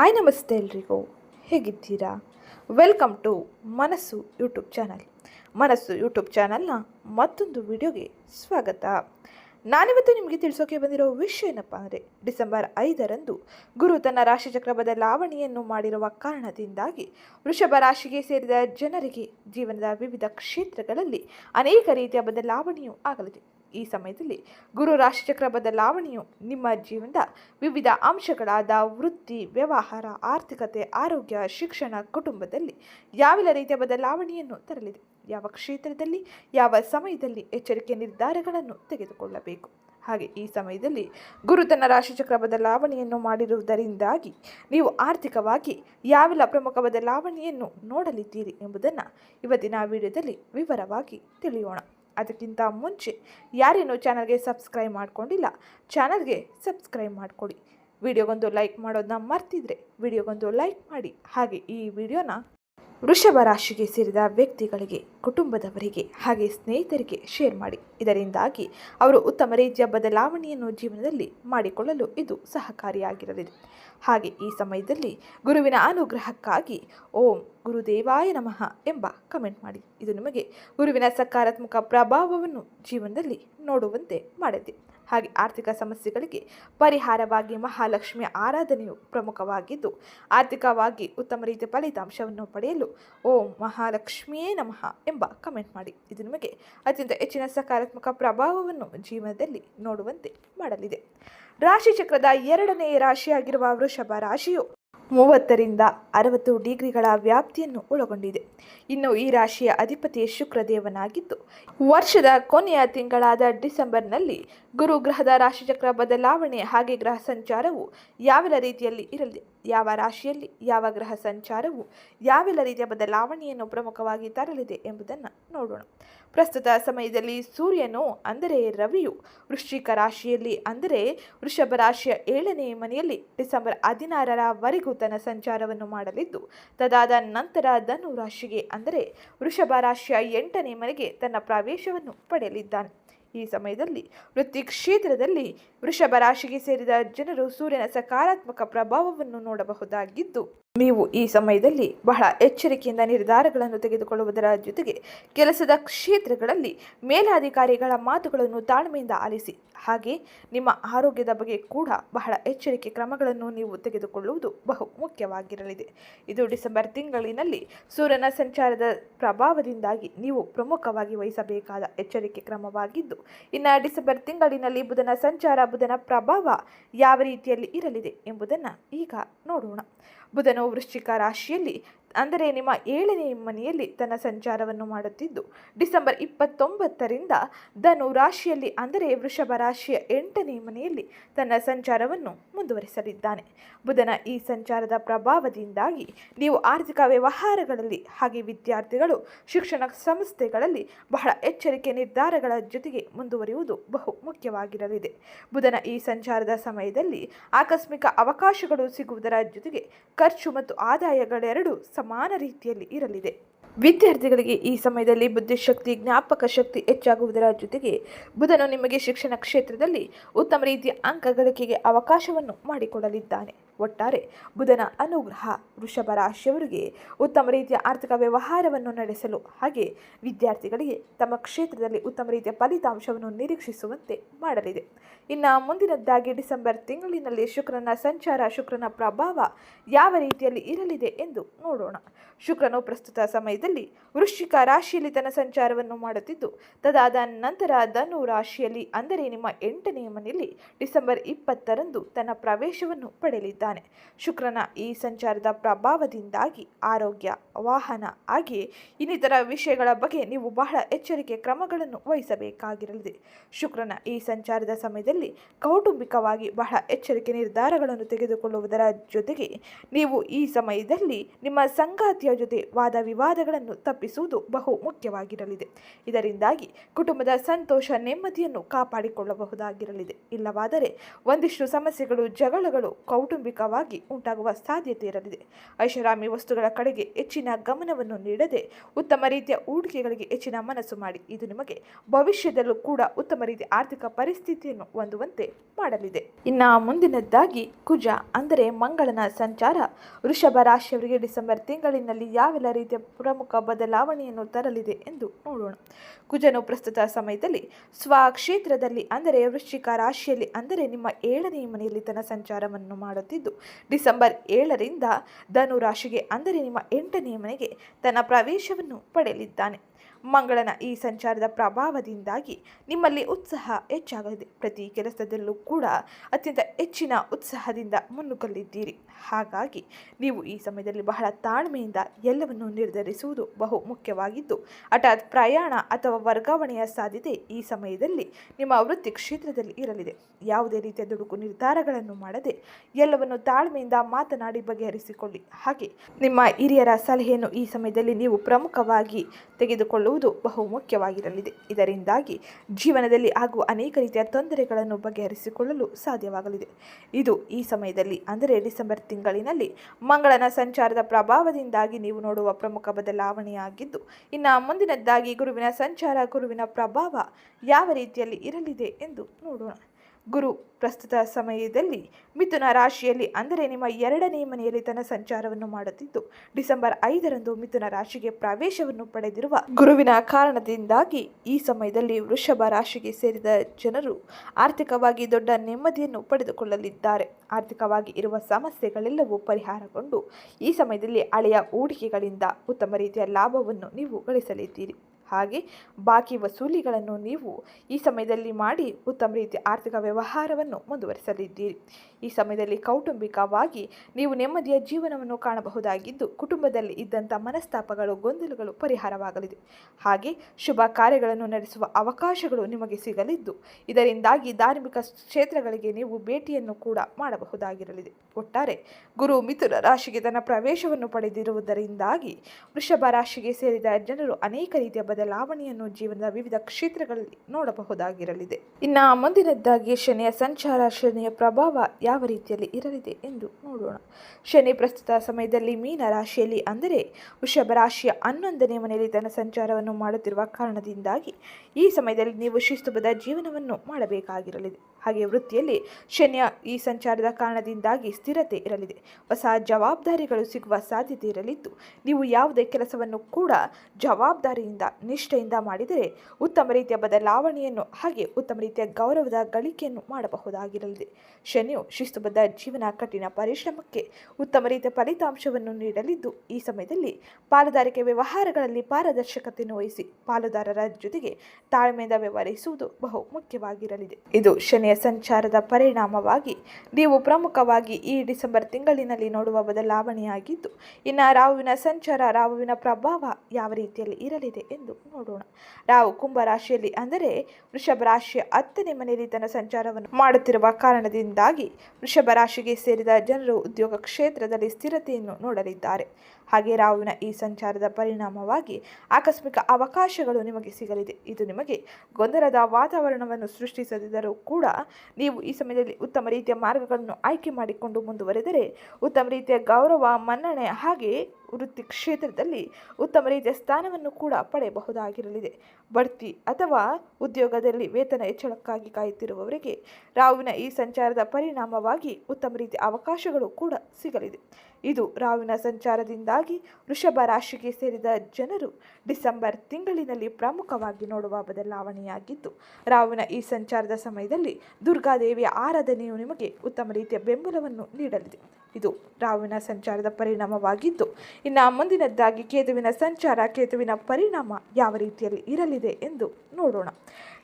ಆಯ್ ನಮಸ್ತೆ ಎಲ್ರಿಗೂ. ಹೇಗಿದ್ದೀರಾ? Welcome to Manassu YouTube channel Manassu YouTube ಚಾನಲ್ನ ಮತ್ತೊಂದು ವಿಡಿಯೋಗೆ ಸ್ವಾಗತ. ನಾನಿವತ್ತು ನಿಮಗೆ ತಿಳಿಸೋಕೆ ಬಂದಿರೋ ವಿಷಯ ಏನಪ್ಪ ಅಂದರೆ, ಡಿಸೆಂಬರ್ ಐದರಂದು ಗುರು ತನ್ನ ರಾಶಿಚಕ್ರ ಬದಲಾವಣೆಯನ್ನು ಮಾಡಿರುವ ಕಾರಣದಿಂದಾಗಿ ವೃಷಭ ರಾಶಿಗೆ ಸೇರಿದ ಜನರಿಗೆ ಜೀವನದ ವಿವಿಧ ಕ್ಷೇತ್ರಗಳಲ್ಲಿ ಅನೇಕ ರೀತಿಯ ಬದಲಾವಣೆಯೂ ಆಗಲಿದೆ. ಈ ಸಮಯದಲ್ಲಿ ಗುರು ರಾಶಿಚಕ್ರ ಬದಲಾವಣೆಯು ನಿಮ್ಮ ಜೀವನದ ವಿವಿಧ ಅಂಶಗಳಾದ ವೃತ್ತಿ, ವ್ಯವಹಾರ, ಆರ್ಥಿಕತೆ, ಆರೋಗ್ಯ, ಶಿಕ್ಷಣ, ಕುಟುಂಬದಲ್ಲಿ ಯಾವೆಲ್ಲ ರೀತಿಯ ಬದಲಾವಣೆಯನ್ನು ತರಲಿದೆ? ಯಾವ ಕ್ಷೇತ್ರದಲ್ಲಿ, ಯಾವ ಸಮಯದಲ್ಲಿ ಎಚ್ಚರಿಕೆ ನಿರ್ಧಾರಗಳನ್ನು ತೆಗೆದುಕೊಳ್ಳಬೇಕು? ಹಾಗೆ ಈ ಸಮಯದಲ್ಲಿ ಗುರು ತನ್ನ ರಾಶಿಚಕ್ರ ಬದಲಾವಣೆಯನ್ನು ಮಾಡಿರುವುದರಿಂದಾಗಿ ನೀವು ಆರ್ಥಿಕವಾಗಿ ಯಾವೆಲ್ಲ ಪ್ರಮುಖ ಬದಲಾವಣೆಯನ್ನು ನೋಡಲಿದ್ದೀರಿ ಎಂಬುದನ್ನು ಇವತ್ತಿನ ವಿಡಿಯೋದಲ್ಲಿ ವಿವರವಾಗಿ ತಿಳಿಯೋಣ. ಅದಕ್ಕಿಂತ ಮುಂಚೆ ಯಾರೇನೋ ಚಾನಲ್ಗೆ ಸಬ್ಸ್ಕ್ರೈಬ್ ಮಾಡ್ಕೊಂಡಿಲ್ಲ, ಚಾನಲ್ಗೆ ಸಬ್ಸ್ಕ್ರೈಬ್ ಮಾಡಿಕೊಡಿ. ವಿಡಿಯೋಗೊಂದು ಲೈಕ್ ಮಾಡೋದನ್ನ ಮರ್ತಿದ್ರೆ ವಿಡಿಯೋಗೊಂದು ಲೈಕ್ ಮಾಡಿ. ಹಾಗೆ ಈ ವಿಡಿಯೋನ ವೃಷಭ ರಾಶಿಗೆ ಸೇರಿದ ವ್ಯಕ್ತಿಗಳಿಗೆ, ಕುಟುಂಬದವರಿಗೆ ಹಾಗೆ ಸ್ನೇಹಿತರಿಗೆ ಶೇರ್ ಮಾಡಿ. ಇದರಿಂದಾಗಿ ಅವರು ಉತ್ತಮ ರೀತಿಯ ಬದಲಾವಣೆಯನ್ನು ಜೀವನದಲ್ಲಿ ಮಾಡಿಕೊಳ್ಳಲು ಇದು ಸಹಕಾರಿಯಾಗಿರಲಿದೆ. ಹಾಗೆ ಈ ಸಮಯದಲ್ಲಿ ಗುರುವಿನ ಅನುಗ್ರಹಕ್ಕಾಗಿ ಓಂ ಗುರುದೇವಾಯ ನಮಃ ಎಂಬ ಕಮೆಂಟ್ ಮಾಡಿ. ಇದು ನಿಮಗೆ ಗುರುವಿನ ಸಕಾರಾತ್ಮಕ ಪ್ರಭಾವವನ್ನು ಜೀವನದಲ್ಲಿ ನೋಡುವಂತೆ ಮಾಡಿದೆ. ಹಾಗೆ ಆರ್ಥಿಕ ಸಮಸ್ಯೆಗಳಿಗೆ ಪರಿಹಾರವಾಗಿ ಮಹಾಲಕ್ಷ್ಮಿಯ ಆರಾಧನೆಯು ಪ್ರಮುಖವಾಗಿದ್ದು, ಆರ್ಥಿಕವಾಗಿ ಉತ್ತಮ ರೀತಿಯ ಫಲಿತಾಂಶವನ್ನು ಪಡೆಯಲು ಓಂ ಮಹಾಲಕ್ಷ್ಮಿಯೇ ನಮಃ ಎಂಬ ಕಮೆಂಟ್ ಮಾಡಿ. ಇದು ನಿಮಗೆ ಅತ್ಯಂತ ಹೆಚ್ಚಿನ ಸಕಾರಾತ್ಮಕ ಪ್ರಭಾವವನ್ನು ಜೀವನದಲ್ಲಿ ನೋಡುವಂತೆ ಮಾಡಲಿದೆ. ರಾಶಿ ಚಕ್ರದ ಎರಡನೇ ರಾಶಿಯಾಗಿರುವ ವೃಷಭ ರಾಶಿಯು ಮೂವತ್ತರಿಂದ ಅರವತ್ತು ಡಿಗ್ರಿಗಳ ವ್ಯಾಪ್ತಿಯನ್ನು ಒಳಗೊಂಡಿದೆ. ಇನ್ನು ಈ ರಾಶಿಯ ಅಧಿಪತಿ ಶುಕ್ರದೇವನಾಗಿದ್ದು, ವರ್ಷದ ಕೊನೆಯ ತಿಂಗಳಾದ ಡಿಸೆಂಬರ್ನಲ್ಲಿ ಗುರು ಗ್ರಹದ ರಾಶಿಚಕ್ರ ಬದಲಾವಣೆ ಹಾಗೆ ಗ್ರಹ ಸಂಚಾರವು ಯಾವೆಲ್ಲ ರೀತಿಯಲ್ಲಿ ಇರಲಿದೆ ಯಾವ ರಾಶಿಯಲ್ಲಿ ಯಾವ ಗ್ರಹ ಸಂಚಾರವು ಯಾವೆಲ್ಲ ರೀತಿಯ ಬದಲಾವಣೆಯನ್ನು ಪ್ರಮುಖವಾಗಿ ತರಲಿದೆ ಎಂಬುದನ್ನು ನೋಡೋಣ. ಪ್ರಸ್ತುತ ಸಮಯದಲ್ಲಿ ಸೂರ್ಯನು ಅಂದರೆ ರವಿಯು ವೃಶ್ಚಿಕ ರಾಶಿಯಲ್ಲಿ ಅಂದರೆ ವೃಷಭ ರಾಶಿಯ ಏಳನೇ ಮನೆಯಲ್ಲಿ ಡಿಸೆಂಬರ್ ಹದಿನಾರರವರೆಗೂ ತನ್ನ ಸಂಚಾರವನ್ನು ಮಾಡಲಿದ್ದು, ತದಾದ ನಂತರ ಧನು ರಾಶಿಗೆ ಅಂದರೆ ವೃಷಭ ರಾಶಿಯ ಎಂಟನೇ ಮನೆಗೆ ತನ್ನ ಪ್ರವೇಶವನ್ನು ಪಡೆಯಲಿದ್ದಾನೆ. ಈ ಸಮಯದಲ್ಲಿ ವೃತ್ತಿ ಕ್ಷೇತ್ರದಲ್ಲಿ ವೃಷಭ ರಾಶಿಗೆ ಸೇರಿದ ಜನರು ಸೂರ್ಯನ ಸಕಾರಾತ್ಮಕ ಪ್ರಭಾವವನ್ನು ನೋಡಬಹುದಾಗಿದ್ದು ನೀವು ಈ ಸಮಯದಲ್ಲಿ ಬಹಳ ಎಚ್ಚರಿಕೆಯಿಂದ ನಿರ್ಧಾರಗಳನ್ನು ತೆಗೆದುಕೊಳ್ಳುವುದರ ಜೊತೆಗೆ ಕೆಲಸದ ಕ್ಷೇತ್ರಗಳಲ್ಲಿ ಮೇಲಾಧಿಕಾರಿಗಳ ಮಾತುಗಳನ್ನು ತಾಳ್ಮೆಯಿಂದ ಆಲಿಸಿ. ಹಾಗೆ ನಿಮ್ಮ ಆರೋಗ್ಯದ ಬಗ್ಗೆ ಕೂಡ ಬಹಳ ಎಚ್ಚರಿಕೆ ಕ್ರಮಗಳನ್ನು ನೀವು ತೆಗೆದುಕೊಳ್ಳುವುದು ಬಹು ಮುಖ್ಯವಾಗಿರಲಿದೆ. ಇದು ಡಿಸೆಂಬರ್ ತಿಂಗಳಿನಲ್ಲಿ ಸೂರ್ಯನ ಸಂಚಾರದ ಪ್ರಭಾವದಿಂದಾಗಿ ನೀವು ಪ್ರಮುಖವಾಗಿ ವಹಿಸಬೇಕಾದ ಎಚ್ಚರಿಕೆ ಕ್ರಮವಾಗಿದ್ದು, ಇನ್ನು ಡಿಸೆಂಬರ್ ತಿಂಗಳಿನಲ್ಲಿ ಬುಧನ ಸಂಚಾರ, ಬುಧನ ಪ್ರಭಾವ ಯಾವ ರೀತಿಯಲ್ಲಿ ಇರಲಿದೆ ಎಂಬುದನ್ನು ಈಗ ನೋಡೋಣ. ಬುಧನು ವೃಶ್ಚಿಕ ರಾಶಿಯಲ್ಲಿ, ಅಂದರೆ ನಿಮ್ಮ ಏಳನೇ ಮನೆಯಲ್ಲಿ ತನ್ನ ಸಂಚಾರವನ್ನು ಮಾಡುತ್ತಿದ್ದು, ಡಿಸೆಂಬರ್ ಇಪ್ಪತ್ತೊಂಬತ್ತರಿಂದ ಧನು ರಾಶಿಯಲ್ಲಿ, ಅಂದರೆ ವೃಷಭ ರಾಶಿಯ ಎಂಟನೇ ಮನೆಯಲ್ಲಿ ತನ್ನ ಸಂಚಾರವನ್ನು ಮುಂದುವರಿಸಲಿದ್ದಾನೆ. ಬುಧನ ಈ ಸಂಚಾರದ ಪ್ರಭಾವದಿಂದಾಗಿ ನೀವು ಆರ್ಥಿಕ ವ್ಯವಹಾರಗಳಲ್ಲಿ ಹಾಗೆ ವಿದ್ಯಾರ್ಥಿಗಳು, ಶಿಕ್ಷಣ ಸಂಸ್ಥೆಗಳಲ್ಲಿ ಬಹಳ ಎಚ್ಚರಿಕೆ ನಿರ್ಧಾರಗಳ ಜೊತೆಗೆ ಮುಂದುವರಿಯುವುದು ಬಹು ಮುಖ್ಯವಾಗಿರಲಿದೆ. ಬುಧನ ಈ ಸಂಚಾರದ ಸಮಯದಲ್ಲಿ ಆಕಸ್ಮಿಕ ಅವಕಾಶಗಳು ಸಿಗುವುದರ ಜೊತೆಗೆ ಖರ್ಚು ಮತ್ತು ಆದಾಯಗಳೆರಡೂ ಸಮಾನ ರೀತಿಯಲ್ಲಿ ಇರಲಿದೆ. ವಿದ್ಯಾರ್ಥಿಗಳಿಗೆ ಈ ಸಮಯದಲ್ಲಿ ಬುದ್ಧಿಶಕ್ತಿ, ಜ್ಞಾಪಕ ಶಕ್ತಿ ಹೆಚ್ಚಾಗುವುದರ ಜೊತೆಗೆ ಬುಧನು ನಿಮಗೆ ಶಿಕ್ಷಣ ಕ್ಷೇತ್ರದಲ್ಲಿ ಉತ್ತಮ ರೀತಿಯ ಅಂಕ ಗಳಿಕೆಗೆ ಅವಕಾಶವನ್ನು ಮಾಡಿಕೊಡಲಿದ್ದಾನೆ. ಒಟ್ಟಾರೆ ಬುಧನ ಅನುಗ್ರಹ ವೃಷಭ ರಾಶಿಯವರಿಗೆ ಉತ್ತಮ ರೀತಿಯ ಆರ್ಥಿಕ ವ್ಯವಹಾರವನ್ನು ನಡೆಸಲು ಹಾಗೆ ವಿದ್ಯಾರ್ಥಿಗಳಿಗೆ ತಮ್ಮ ಕ್ಷೇತ್ರದಲ್ಲಿ ಉತ್ತಮ ರೀತಿಯ ಫಲಿತಾಂಶವನ್ನು ನಿರೀಕ್ಷಿಸುವಂತೆ ಮಾಡಲಿದೆ. ಇನ್ನು ಮುಂದಿನದ್ದಾಗಿ ಡಿಸೆಂಬರ್ ತಿಂಗಳಿನಲ್ಲಿ ಶುಕ್ರನ ಸಂಚಾರ, ಶುಕ್ರನ ಪ್ರಭಾವ ಯಾವ ರೀತಿಯಲ್ಲಿ ಇರಲಿದೆ ಎಂದು ನೋಡೋಣ. ಶುಕ್ರನು ಪ್ರಸ್ತುತ ಸಮಯದಲ್ಲಿ ವೃಶ್ಚಿಕ ರಾಶಿಯಲ್ಲಿ ತನ್ನ ಸಂಚಾರವನ್ನು ಮಾಡುತ್ತಿದ್ದು, ತದಾದ ನಂತರ ಧನು ರಾಶಿಯಲ್ಲಿ, ಅಂದರೆ ನಿಮ್ಮ ಎಂಟನೇ ಮನೆಯಲ್ಲಿ ಡಿಸೆಂಬರ್ ಇಪ್ಪತ್ತರಂದು ತನ್ನ ಪ್ರವೇಶವನ್ನು ಪಡೆಯಲಿದ್ದಾನೆ. ಶುಕ್ರನ ಈ ಸಂಚಾರದ ಪ್ರಭಾವದಿಂದಾಗಿ ಆರೋಗ್ಯ, ವಾಹನ ಹಾಗೆಯೇ ಇನ್ನಿತರ ವಿಷಯಗಳ ಬಗ್ಗೆ ನೀವು ಬಹಳ ಎಚ್ಚರಿಕೆ ಕ್ರಮಗಳನ್ನು ವಹಿಸಬೇಕಾಗಿರಲಿದೆ. ಶುಕ್ರನ ಈ ಸಂಚಾರದ ಸಮಯದಲ್ಲಿ ಕೌಟುಂಬಿಕವಾಗಿ ಬಹಳ ಎಚ್ಚರಿಕೆ ನಿರ್ಧಾರಗಳನ್ನು ತೆಗೆದುಕೊಳ್ಳುವುದರ ಜೊತೆಗೆ ನೀವು ಈ ಸಮಯದಲ್ಲಿ ನಿಮ್ಮ ಸಂಗಾತಿಯ ಜೊತೆ ವಾದ ವಿವಾದಗಳನ್ನು ತಪ್ಪಿಸುವುದು ಬಹು ಮುಖ್ಯವಾಗಿರಲಿದೆ. ಇದರಿಂದಾಗಿ ಕುಟುಂಬದ ಸಂತೋಷ, ನೆಮ್ಮದಿಯನ್ನು ಕಾಪಾಡಿಕೊಳ್ಳಬಹುದಾಗಿರಲಿದೆ. ಇಲ್ಲವಾದರೆ ಒಂದಿಷ್ಟು ಸಮಸ್ಯೆಗಳು, ಜಗಳಗಳು ಕೌಟುಂಬಿಕ ಕೌಟುಂಬಿಕವಾಗಿ ಉಂಟಾಗುವ ಸಾಧ್ಯತೆ ಇರಲಿದೆ. ಐಷಾರಾಮಿ ವಸ್ತುಗಳ ಕಡೆಗೆ ಹೆಚ್ಚಿನ ಗಮನವನ್ನು ನೀಡದೆ ಉತ್ತಮ ರೀತಿಯ ಹೂಡಿಕೆಗಳಿಗೆ ಹೆಚ್ಚಿನ ಮನಸ್ಸು ಮಾಡಿ, ಇದು ನಿಮಗೆ ಭವಿಷ್ಯದಲ್ಲೂ ಕೂಡ ಉತ್ತಮ ರೀತಿಯ ಆರ್ಥಿಕ ಪರಿಸ್ಥಿತಿಯನ್ನು ಹೊಂದುವಂತೆ ಮಾಡಲಿದೆ. ಇನ್ನ ಮುಂದಿನದ್ದಾಗಿ ಕುಜ, ಅಂದರೆ ಮಂಗಳನ ಸಂಚಾರ. ವೃಷಭ ರಾಶಿಯವರಿಗೆ ಡಿಸೆಂಬರ್ ತಿಂಗಳಿನಲ್ಲಿ ಯಾವೆಲ್ಲ ರೀತಿಯ ಪ್ರಮುಖ ಬದಲಾವಣೆಯನ್ನು ತರಲಿದೆ ಎಂದು ನೋಡೋಣ. ಕುಜನು ಪ್ರಸ್ತುತ ಸಮಯದಲ್ಲಿ ಸ್ವಕ್ಷೇತ್ರದಲ್ಲಿ, ಅಂದರೆ ವೃಶ್ಚಿಕ ರಾಶಿಯಲ್ಲಿ, ಅಂದರೆ ನಿಮ್ಮ ಏಳನೇ ಮನೆಯಲ್ಲಿ ತನ್ನ ಸಂಚಾರವನ್ನು ಮಾಡುತ್ತಿದ್ದು ಡಿಸೆಂಬರ್ ಏಳರಿಂದ ಧನು ರಾಶಿಗೆ ಅಂದರೆ ನಿಮ್ಮ ಎಂಟನೇ ಮನೆಗೆ ತನ್ನ ಪ್ರವೇಶವನ್ನು ಪಡೆಯಲಿದ್ದಾನೆ. ಮಂಗಳನ ಈ ಸಂಚಾರದ ಪ್ರಭಾವದಿಂದಾಗಿ ನಿಮ್ಮಲ್ಲಿ ಉತ್ಸಾಹ ಹೆಚ್ಚಾಗಲಿದೆ. ಪ್ರತಿ ಕೆಲಸದಲ್ಲೂ ಕೂಡ ಅತ್ಯಂತ ಹೆಚ್ಚಿನ ಉತ್ಸಾಹದಿಂದ ಮುನ್ನುಗ್ಗಲಿದ್ದೀರಿ. ಹಾಗಾಗಿ ನೀವು ಈ ಸಮಯದಲ್ಲಿ ಬಹಳ ತಾಳ್ಮೆಯಿಂದ ಎಲ್ಲವನ್ನು ನಿರ್ಧರಿಸುವುದು ಬಹು ಮುಖ್ಯವಾಗಿದ್ದು, ಹಠಾತ್ ಪ್ರಯಾಣ ಅಥವಾ ವರ್ಗಾವಣೆಯ ಸಾಧ್ಯತೆ ಈ ಸಮಯದಲ್ಲಿ ನಿಮ್ಮ ವೃತ್ತಿ ಕ್ಷೇತ್ರದಲ್ಲಿ ಇರಲಿದೆ. ಯಾವುದೇ ರೀತಿಯ ದುಡುಕು ನಿರ್ಧಾರಗಳನ್ನು ಮಾಡದೆ ಎಲ್ಲವನ್ನು ತಾಳ್ಮೆಯಿಂದ ಮಾತನಾಡಿ ಬಗೆಹರಿಸಿಕೊಳ್ಳಿ. ಹಾಗೆ ನಿಮ್ಮ ಹಿರಿಯರ ಸಲಹೆಯನ್ನು ಈ ಸಮಯದಲ್ಲಿ ನೀವು ಪ್ರಮುಖವಾಗಿ ತೆಗೆದುಕೊಳ್ಳುವುದು ಬಹು ಮುಖ್ಯವಾಗಿರಲಿದೆ ಇದರಿಂದಾಗಿ ಜೀವನದಲ್ಲಿ ಆಗುವ ಅನೇಕ ರೀತಿಯ ತೊಂದರೆಗಳನ್ನು ಬಗೆಹರಿಸಿಕೊಳ್ಳಲು ಸಾಧ್ಯವಾಗಲಿದೆ. ಇದು ಈ ಸಮಯದಲ್ಲಿ, ಅಂದರೆ ಡಿಸೆಂಬರ್ ತಿಂಗಳಿನಲ್ಲಿ, ಮಂಗಳನ ಸಂಚಾರದ ಪ್ರಭಾವದಿಂದಾಗಿ ನೀವು ನೋಡುವ ಪ್ರಮುಖ ಬದಲಾವಣೆಯಾಗಿದ್ದು, ಇನ್ನು ಮುಂದಿನದ್ದಾಗಿ ಗುರುವಿನ ಸಂಚಾರ, ಗುರುವಿನ ಪ್ರಭಾವ ಯಾವ ರೀತಿಯಲ್ಲಿ ಇರಲಿದೆ ಎಂದು ನೋಡೋಣ. ಗುರು ಪ್ರಸ್ತುತ ಸಮಯದಲ್ಲಿ ಮಿಥುನ ರಾಶಿಯಲ್ಲಿ ಅಂದರೆ ನಿಮ್ಮ ಎರಡನೇ ಮನೆಯಲ್ಲಿ ತನ್ನ ಸಂಚಾರವನ್ನು ಮಾಡುತ್ತಿದ್ದು, ಡಿಸೆಂಬರ್ ಐದರಂದು ಮಿಥುನ ರಾಶಿಗೆ ಪ್ರವೇಶವನ್ನು ಪಡೆದಿರುವ ಗುರುವಿನ ಕಾರಣದಿಂದಾಗಿ ಈ ಸಮಯದಲ್ಲಿ ವೃಷಭ ರಾಶಿಗೆ ಸೇರಿದ ಜನರು ಆರ್ಥಿಕವಾಗಿ ದೊಡ್ಡ ನೆಮ್ಮದಿಯನ್ನು ಪಡೆದುಕೊಳ್ಳಲಿದ್ದಾರೆ. ಆರ್ಥಿಕವಾಗಿ ಇರುವ ಸಮಸ್ಯೆಗಳೆಲ್ಲವೂ ಪರಿಹಾರಗೊಂಡು ಈ ಸಮಯದಲ್ಲಿ ಹಳೆಯ ಹೂಡಿಕೆಗಳಿಂದ ಉತ್ತಮ ರೀತಿಯ ಲಾಭವನ್ನು ನೀವು ಗಳಿಸಲಿದ್ದೀರಿ. ಹಾಗೆ ಬಾಕಿ ವಸೂಲಿಗಳನ್ನು ನೀವು ಈ ಸಮಯದಲ್ಲಿ ಮಾಡಿ ಉತ್ತಮ ರೀತಿಯ ಆರ್ಥಿಕ ವ್ಯವಹಾರವನ್ನು ಮುಂದುವರಿಸಲಿದ್ದೀರಿ. ಈ ಸಮಯದಲ್ಲಿ ಕೌಟುಂಬಿಕವಾಗಿ ನೀವು ನೆಮ್ಮದಿಯ ಜೀವನವನ್ನು ಕಾಣಬಹುದಾಗಿದ್ದು, ಕುಟುಂಬದಲ್ಲಿ ಇದ್ದಂಥ ಮನಸ್ತಾಪಗಳು, ಗೊಂದಲಗಳು ಪರಿಹಾರವಾಗಲಿದೆ. ಹಾಗೆ ಶುಭ ಕಾರ್ಯಗಳನ್ನು ನಡೆಸುವ ಅವಕಾಶಗಳು ನಿಮಗೆ ಸಿಗಲಿದ್ದು, ಇದರಿಂದಾಗಿ ಧಾರ್ಮಿಕ ಕ್ಷೇತ್ರಗಳಿಗೆ ನೀವು ಭೇಟಿಯನ್ನು ಕೂಡ ಮಾಡಬಹುದಾಗಿರಲಿದೆ. ಒಟ್ಟಾರೆ ಗುರು ಮಿಥುನ ರಾಶಿಗೆ ತನ್ನ ಪ್ರವೇಶವನ್ನು ಪಡೆದಿರುವುದರಿಂದಾಗಿ ವೃಷಭ ರಾಶಿಗೆ ಸೇರಿದ ಜನರು ಅನೇಕ ರೀತಿಯ ಬದಲಾವಣೆಯನ್ನು ಜೀವನದ ವಿವಿಧ ಕ್ಷೇತ್ರಗಳಲ್ಲಿ ನೋಡಬಹುದಾಗಿರಲಿದೆ. ಇನ್ನು ಮುಂದಿನದ್ದಾಗಿ ಶನಿಯ ಸಂಚಾರ, ಶನಿಯ ಪ್ರಭಾವ ಯಾವ ರೀತಿಯಲ್ಲಿ ಇರಲಿದೆ ಎಂದು ನೋಡೋಣ. ಶನಿ ಪ್ರಸ್ತುತ ಸಮಯದಲ್ಲಿ ಮೀನ ರಾಶಿಯಲ್ಲಿ ಅಂದರೆ ವೃಷಭ ರಾಶಿಯ ಹನ್ನೊಂದನೇ ಮನೆಯಲ್ಲಿ ತನ್ನ ಸಂಚಾರವನ್ನು ಮಾಡುತ್ತಿರುವ ಕಾರಣದಿಂದಾಗಿ ಈ ಸಮಯದಲ್ಲಿ ನೀವು ಶಿಸ್ತುಬದ್ಧ ಜೀವನವನ್ನು ಮಾಡಬೇಕಾಗಿರಲಿದೆ. ಹಾಗೆ ವೃತ್ತಿಯಲ್ಲಿ ಶನಿಯ ಈ ಸಂಚಾರದ ಕಾರಣದಿಂದಾಗಿ ಸ್ಥಿರತೆ ಇರಲಿದೆ. ಹೊಸ ಜವಾಬ್ದಾರಿಗಳು ಸಿಗುವ ಸಾಧ್ಯತೆ ಇರಲಿದ್ದು ನೀವು ಯಾವುದೇ ಕೆಲಸವನ್ನು ಕೂಡ ಜವಾಬ್ದಾರಿಯಿಂದ, ನಿಷ್ಠೆಯಿಂದ ಮಾಡಿದರೆ ಉತ್ತಮ ರೀತಿಯ ಬದಲಾವಣೆಯನ್ನು ಹಾಗೆ ಉತ್ತಮ ರೀತಿಯ ಗೌರವದ ಗಳಿಕೆಯನ್ನು ಮಾಡಬಹುದಾಗಿರಲಿದೆ. ಶನಿಯು ಶಿಸ್ತುಬದ್ಧ ಜೀವನ ಕಠಿಣ ಪರಿಶ್ರಮಕ್ಕೆ ಉತ್ತಮ ರೀತಿಯ ಫಲಿತಾಂಶವನ್ನು ನೀಡಲಿದ್ದು, ಈ ಸಮಯದಲ್ಲಿ ಪಾಲುದಾರಿಕೆ ವ್ಯವಹಾರಗಳಲ್ಲಿ ಪಾರದರ್ಶಕತೆಯನ್ನು ವಹಿಸಿ ಪಾಲುದಾರರ ಜೊತೆಗೆ ತಾಳ್ಮೆಯಿಂದ ವ್ಯವಹರಿಸುವುದು ಬಹು ಮುಖ್ಯವಾಗಿರಲಿದೆ ಇದು ಶನಿಯ ಸಂಚಾರದ ಪರಿಣಾಮವಾಗಿ ನೀವು ಪ್ರಮುಖವಾಗಿ ಈ ಡಿಸೆಂಬರ್ ತಿಂಗಳಿನಲ್ಲಿ ನೋಡುವ ಬದಲಾವಣೆಯಾಗಿದ್ದು, ಇನ್ನು ರಾಹುವಿನ ಸಂಚಾರ, ರಾಹುವಿನ ಪ್ರಭಾವ ಯಾವ ರೀತಿಯಲ್ಲಿ ಇರಲಿದೆ ಎಂದು ನೋಡೋಣ. ರಾಹು ಕುಂಭ ರಾಶಿಯಲ್ಲಿ ಅಂದರೆ ವೃಷಭ ರಾಶಿಯ ಹತ್ತನೇ ಮನೆಯಲ್ಲಿ ತನ್ನ ಸಂಚಾರವನ್ನು ಮಾಡುತ್ತಿರುವ ಕಾರಣದಿಂದಾಗಿ ವೃಷಭ ರಾಶಿಗೆ ಸೇರಿದ ಜನರು ಉದ್ಯೋಗ ಕ್ಷೇತ್ರದಲ್ಲಿ ಸ್ಥಿರತೆಯನ್ನು ನೋಡಲಿದ್ದಾರೆ. ಹಾಗೆ ರಾಹುವಿನ ಈ ಸಂಚಾರದ ಪರಿಣಾಮವಾಗಿ ಆಕಸ್ಮಿಕ ಅವಕಾಶಗಳು ನಿಮಗೆ ಸಿಗಲಿದೆ. ಇದು ನಿಮಗೆ ಗೊಂದಲದ ವಾತಾವರಣವನ್ನು ಸೃಷ್ಟಿಸದಿದ್ದರೂ ಕೂಡ ನೀವು ಈ ಸಮಯದಲ್ಲಿ ಉತ್ತಮ ರೀತಿಯ ಮಾರ್ಗಗಳನ್ನು ಆಯ್ಕೆ ಮಾಡಿಕೊಂಡು ಮುಂದುವರೆದರೆ ಉತ್ತಮ ರೀತಿಯ ಗೌರವ, ಮನ್ನಣೆ ಹಾಗೆ ವೃತ್ತಿ ಕ್ಷೇತ್ರದಲ್ಲಿ ಉತ್ತಮ ರೀತಿಯ ಸ್ಥಾನವನ್ನು ಕೂಡ ಪಡೆಯಬಹುದಾಗಿರಲಿದೆ. ಬಡ್ತಿ ಅಥವಾ ಉದ್ಯೋಗದಲ್ಲಿ ವೇತನ ಹೆಚ್ಚಳಕ್ಕಾಗಿ ಕಾಯುತ್ತಿರುವವರಿಗೆ ರಾಹುವಿನ ಈ ಸಂಚಾರದ ಪರಿಣಾಮವಾಗಿ ಉತ್ತಮ ರೀತಿಯ ಅವಕಾಶಗಳು ಕೂಡ ಸಿಗಲಿದೆ. ಇದು ರಾಹುವಿನ ಸಂಚಾರದಿಂದಾಗಿ ವೃಷಭ ರಾಶಿಗೆ ಸೇರಿದ ಜನರು ಡಿಸೆಂಬರ್ ತಿಂಗಳಿನಲ್ಲಿ ಪ್ರಮುಖವಾಗಿ ನೋಡುವ ಬದಲಾವಣೆಯಾಗಿದ್ದು ರಾಹುವಿನ ಈ ಸಂಚಾರದ ಸಮಯದಲ್ಲಿ ದುರ್ಗಾದೇವಿಯ ಆರಾಧನೆಯು ನಿಮಗೆ ಉತ್ತಮ ರೀತಿಯ ಬೆಂಬಲವನ್ನು ನೀಡಲಿದೆ. ಇದು ರಾಹುವಿನ ಸಂಚಾರದ ಪರಿಣಾಮವಾಗಿದ್ದು, ಇನ್ನು ಮುಂದಿನದ್ದಾಗಿ ಕೇತುವಿನ ಸಂಚಾರ ಕೇತುವಿನ ಪರಿಣಾಮ ಯಾವ ರೀತಿಯಲ್ಲಿ ಇರಲಿದೆ ಎಂದು ನೋಡೋಣ.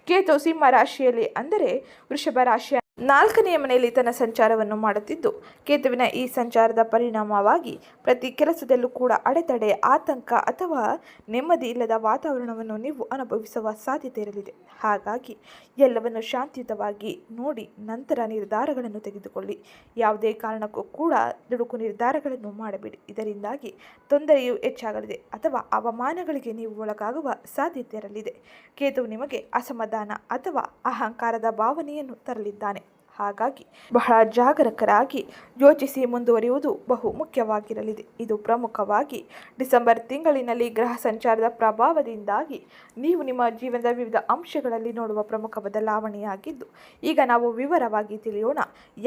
ಕೇತು ಸಿಂಹ ರಾಶಿಯಲ್ಲಿ ಅಂದರೆ ವೃಷಭ ರಾಶಿಯ ನಾಲ್ಕನೆಯ ಮನೆಯಲ್ಲಿ ತನ್ನ ಸಂಚಾರವನ್ನು ಮಾಡುತ್ತಿದ್ದು, ಕೇತುವಿನ ಈ ಸಂಚಾರದ ಪರಿಣಾಮವಾಗಿ ಪ್ರತಿ ಕೆಲಸದಲ್ಲೂ ಕೂಡ ಅಡೆತಡೆ, ಆತಂಕ ಅಥವಾ ನೆಮ್ಮದಿ ಇಲ್ಲದ ವಾತಾವರಣವನ್ನು ನೀವು ಅನುಭವಿಸುವ ಸಾಧ್ಯತೆ ಇರಲಿದೆ. ಹಾಗಾಗಿ ಎಲ್ಲವನ್ನು ಶಾಂತಿಯುತವಾಗಿ ನೋಡಿ ನಂತರ ನಿರ್ಧಾರಗಳನ್ನು ತೆಗೆದುಕೊಳ್ಳಿ. ಯಾವುದೇ ಕಾರಣಕ್ಕೂ ಕೂಡ ದುಡುಕು ನಿರ್ಧಾರಗಳನ್ನು ಮಾಡಬೇಡಿ. ಇದರಿಂದಾಗಿ ತೊಂದರೆಯು ಹೆಚ್ಚಾಗಲಿದೆ ಅಥವಾ ಅವಮಾನಗಳಿಗೆ ನೀವು ಒಳಗಾಗುವ ಸಾಧ್ಯತೆ ಇರಲಿದೆ. ಕೇತು ನಿಮಗೆ ಅಸಮಾಧಾನ ಅಥವಾ ಅಹಂಕಾರದ ಭಾವನೆಯನ್ನು ತರಲಿದ್ದಾನೆ. ಹಾಗಾಗಿ ಬಹಳ ಜಾಗರೂಕರಾಗಿ ಯೋಚಿಸಿ ಮುಂದುವರಿಯುವುದು ಬಹು ಮುಖ್ಯವಾಗಿರಲಿದೆ. ಇದು ಪ್ರಮುಖವಾಗಿ ಡಿಸೆಂಬರ್ ತಿಂಗಳಿನಲ್ಲಿ ಗ್ರಹ ಸಂಚಾರದ ಪ್ರಭಾವದಿಂದಾಗಿ ನೀವು ನಿಮ್ಮ ಜೀವನದ ವಿವಿಧ ಅಂಶಗಳಲ್ಲಿ ನೋಡುವ ಪ್ರಮುಖ ಬದಲಾವಣೆಯಾಗಿದ್ದು, ಈಗ ನಾವು ವಿವರವಾಗಿ ತಿಳಿಯೋಣ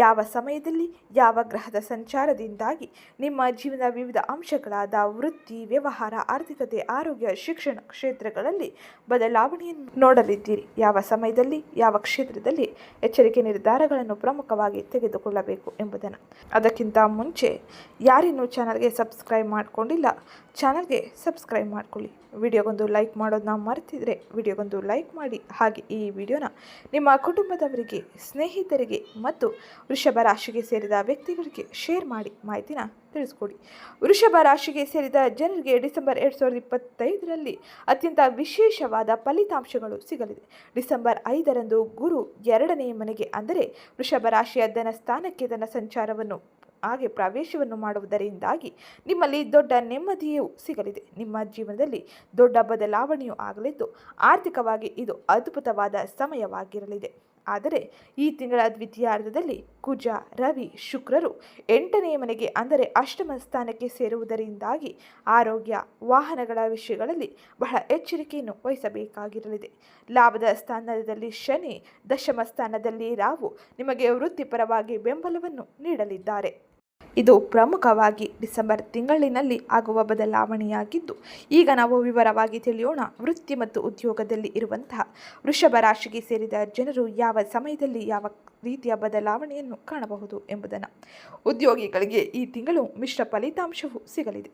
ಯಾವ ಸಮಯದಲ್ಲಿ ಯಾವ ಗ್ರಹದ ಸಂಚಾರದಿಂದಾಗಿ ನಿಮ್ಮ ಜೀವನದ ವಿವಿಧ ಅಂಶಗಳಾದ ವೃತ್ತಿ, ವ್ಯವಹಾರ, ಆರ್ಥಿಕತೆ, ಆರೋಗ್ಯ, ಶಿಕ್ಷಣ ಕ್ಷೇತ್ರಗಳಲ್ಲಿ ಬದಲಾವಣೆಯನ್ನು ನೋಡಲಿದ್ದೀರಿ. ಯಾವ ಸಮಯದಲ್ಲಿ, ಯಾವ ಕ್ಷೇತ್ರದಲ್ಲಿ ಎಚ್ಚರಿಕೆ ನಿರ್ಧಾರಗಳನ್ನು ಪ್ರಮುಖವಾಗಿ ತೆಗೆದುಕೊಳ್ಳಬೇಕು ಎಂಬುದನ್ನು. ಅದಕ್ಕಿಂತ ಮುಂಚೆ ಯಾರಿನ್ನೂ ಚಾನಲ್ಗೆ ಸಬ್ಸ್ಕ್ರೈಬ್ ಮಾಡಿಕೊಂಡಿಲ್ಲ, ಚಾನಲ್ಗೆ ಸಬ್ಸ್ಕ್ರೈಬ್ ಮಾಡ್ಕೊಳ್ಳಿ. ವಿಡಿಯೋಗೊಂದು ಲೈಕ್ ಮಾಡೋದನ್ನ ಮರೆತಿದ್ರೆ ವಿಡಿಯೋಗೊಂದು ಲೈಕ್ ಮಾಡಿ. ಹಾಗೆ ಈ ವಿಡಿಯೋನ ನಿಮ್ಮ ಕುಟುಂಬದವರಿಗೆ, ಸ್ನೇಹಿತರಿಗೆ ಮತ್ತು ವೃಷಭ ರಾಶಿಗೆ ಸೇರಿದ ವ್ಯಕ್ತಿಗಳಿಗೆ ಶೇರ್ ಮಾಡಿ ಮಾಹಿತಿನ ತಿಳಿಸ್ಕೊಡಿ. ವೃಷಭ ರಾಶಿಗೆ ಸೇರಿದ ಜನರಿಗೆ ಡಿಸೆಂಬರ್ ಎರಡು ಸಾವಿರದ ಇಪ್ಪತ್ತೈದರಲ್ಲಿ ಅತ್ಯಂತ ವಿಶೇಷವಾದ ಫಲಿತಾಂಶಗಳು ಸಿಗಲಿದೆ. ಡಿಸೆಂಬರ್ ಐದರಂದು ಗುರು ಎರಡನೇ ಮನೆಗೆ, ಅಂದರೆ ವೃಷಭ ರಾಶಿಯ ಧನ ಸ್ಥಾನಕ್ಕೆ ತನ್ನ ಸಂಚಾರವನ್ನು, ಹಾಗೆ ಪ್ರವೇಶವನ್ನು ಮಾಡುವುದರಿಂದಾಗಿ ನಿಮ್ಮಲ್ಲಿ ದೊಡ್ಡ ನೆಮ್ಮದಿಯೂ ಸಿಗಲಿದೆ. ನಿಮ್ಮ ಜೀವನದಲ್ಲಿ ದೊಡ್ಡ ಬದಲಾವಣೆಯೂ ಆಗಲಿದ್ದು, ಆರ್ಥಿಕವಾಗಿ ಇದು ಅದ್ಭುತವಾದ ಸಮಯವಾಗಿರಲಿದೆ. ಆದರೆ ಈ ತಿಂಗಳ ದ್ವಿತೀಯಾರ್ಧದಲ್ಲಿ ಕುಜ, ರವಿ, ಶುಕ್ರರು ಎಂಟನೇ ಮನೆಗೆ, ಅಂದರೆ ಅಷ್ಟಮ ಸ್ಥಾನಕ್ಕೆ ಸೇರುವುದರಿಂದಾಗಿ ಆರೋಗ್ಯ, ವಾಹನಗಳ ವಿಷಯಗಳಲ್ಲಿ ಬಹಳ ಎಚ್ಚರಿಕೆಯನ್ನು ವಹಿಸಬೇಕಾಗಿರಲಿದೆ. ಲಾಭದ ಸ್ಥಾನದಲ್ಲಿ ಶನಿ, ದಶಮ ಸ್ಥಾನದಲ್ಲಿ ರಾವು ನಿಮಗೆ ವೃತ್ತಿಪರವಾಗಿ ಬೆಂಬಲವನ್ನು ನೀಡಲಿದ್ದಾರೆ. ಇದು ಪ್ರಮುಖವಾಗಿ ಡಿಸೆಂಬರ್ ತಿಂಗಳಿನಲ್ಲಿ ಆಗುವ ಬದಲಾವಣೆಯಾಗಿದ್ದು, ಈಗ ನಾವು ವಿವರವಾಗಿ ತಿಳಿಯೋಣ, ವೃತ್ತಿ ಮತ್ತು ಉದ್ಯೋಗದಲ್ಲಿ ಇರುವಂತಹ ವೃಷಭ ರಾಶಿಗೆ ಸೇರಿದ ಜನರು ಯಾವ ಸಮಯದಲ್ಲಿ ಯಾವ ರೀತಿಯ ಬದಲಾವಣೆಯನ್ನು ಕಾಣಬಹುದು ಎಂಬುದನ್ನು. ಉದ್ಯೋಗಿಗಳಿಗೆ ಈ ತಿಂಗಳು ಮಿಶ್ರ ಫಲಿತಾಂಶವು ಸಿಗಲಿದೆ.